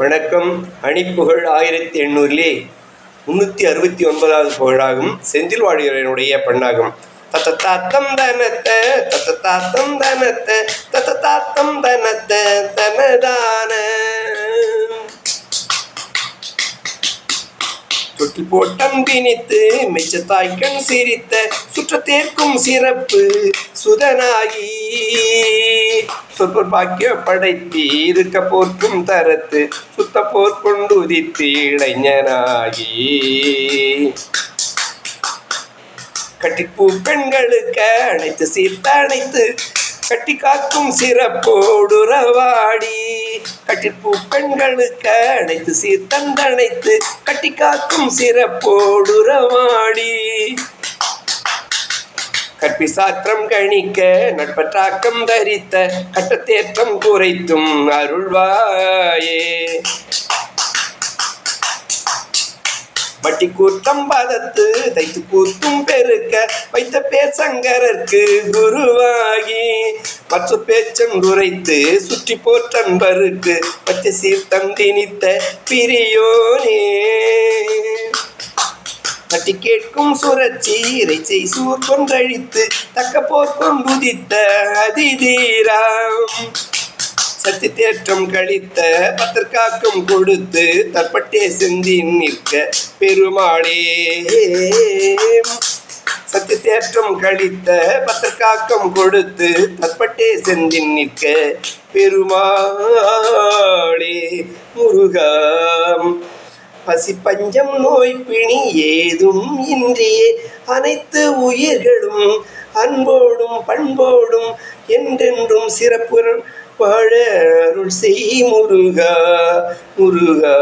வணக்கம். அணிப்புகழ் ஆயிரத்தி எண்ணூறிலே முன்னூற்றி அறுபத்தி ஒன்பதாவது புகழாகும். செந்தில் வாழியனுடைய பண்ணாகும். தத்த தாத்தம் தனத்த தத்த தாத்தம் தனத்த தத்த தாத்தம் தனத்த தனதான தொட்டில் போட்டம் திணித்து மெச்ச தாய்க்கண் சிரித்த சுற்றத்தேற்கும் சிறப்பு சுதனாகி சொற்பொர் பாக்கிய படைத்தி இருக்க போர்க்கும் தரத்து சுத்த போர் கொண்டு உதித்து இளைஞனாகி கட்டிப்பூ பெண்களுக்கு அழைத்து சீர்த்த அனைத்து கட்டி காக்கும் சிறப்போடுறவாடி. கட்டிப்பூ பெண்களுக்கு அழைத்து சீர்த்தந்தனைத்து கட்டி காக்கும் சிறப்போடுறவாடி. கற்பி கணிக்க நட்பற்றாக்கம் தரித்த கட்டத்தேற்றம் குறைத்தும் அருள்வாயே. வட்டி கூட்டம் பதத்து தைத்து கூத்தும் பெருக்க வைத்த பேசங்கரற்கு குருவாகி. மற்ற பேச்சம் குறைத்து சுற்றி போற்றன்பருக்கு பச்சை சீர்த்தம் திணித்த பிரியோனே. தட்டி கேட்கும் சுரட்சி இறைச்சை சூர் கொன்றழித்து தக்க போர் கொண்டுதித்த அதிதீராம். சத்தி தேற்றம் கழித்த பத்திற்காக்கும் கொடுத்து தற்பட்டே செந்தி நிற்க பெருமாளே. சத்தி தேற்றம் கழித்த பத்திற்காக்கம் கொடுத்து தற்பட்டே செந்தி நிற்க பெருமாளே. முருகாம் பசி பஞ்சம் நோய் பிணி ஏதும் இன்றியே அனைத்து உயிர்களும் அன்போடும் பண்போடும் என்றென்றும் சிறப்புடன் வாழ அருள் செய் முருகா முருகா.